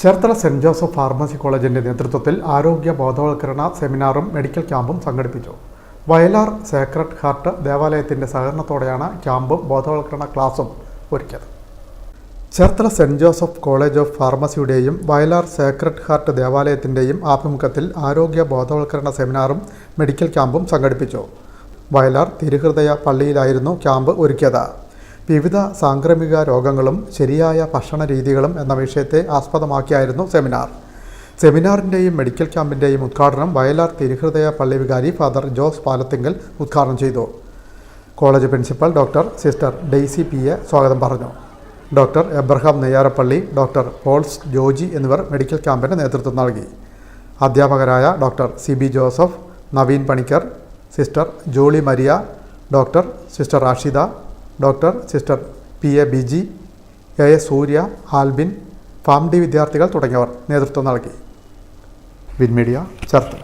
Cherthala Saint Joseph pharmacy കോളേജിന്റെ നേതൃത്വത്തിൽ ആരോഗ്യ ബോധവൽക്കരണ സെമിനാറും മെഡിക്കൽ ക്യാമ്പും സംഘടിപ്പിച്ചു. വയലാർ സേക്രഡ് ഹാർട്ട് ദേവാലയത്തിന്റെ സഹകരണത്തോടെയാണ് ക്യാമ്പും ബോധവൽക്കരണ ക്ലാസും ഒരുക്കിയത്. Cherthala Saint Joseph college of ഫാർമസിയുടെയും Vayalar Sacred Heart ദേവാലയത്തിന്റെയും ആഭിമുഖ്യത്തിൽ ആരോഗ്യ ബോധവൽക്കരണ സെമിനാറും മെഡിക്കൽ ക്യാമ്പും സംഘടിപ്പിച്ചു. വയലാർ തിരുഹൃദയ പള്ളിയിലായിരുന്നു ക്യാമ്പ് ഒരുക്കിയത്. വിവിധ സാംക്രമിക രോഗങ്ങളും ശരിയായ ഭക്ഷണ രീതികളും എന്ന വിഷയത്തെ ആസ്പദമാക്കിയായിരുന്നു സെമിനാർ. സെമിനാറിന്റെയും മെഡിക്കൽ ക്യാമ്പിന്റെയും ഉദ്ഘാടനം വയലാർ തിരുഹൃദയ പള്ളി വികാരി ഫാദർ ജോസ് പാലത്തിങ്കൽ ഉദ്ഘാടനം ചെയ്തു. College principal doctor sister Daisy P A സ്വാഗതം പറഞ്ഞു. ഡോക്ടർ എബ്രഹാം നെയ്യാറപ്പള്ളി ഡോക്ടർ പോൾസ് ജോജി എന്നിവർ മെഡിക്കൽ ക്യാമ്പിന് നേതൃത്വം നൽകി. അധ്യാപകരായ doctor C B Joseph Naveen Panicker sister Jolly Maria doctor sister Rashida doctor sister P A Biji A S Surya Albin pharm D വിദ്യാർത്ഥികൾ തുടങ്ങിയവർ നേതൃത്വം നൽകി. വിൻമീഡിയ ചേർത്തല.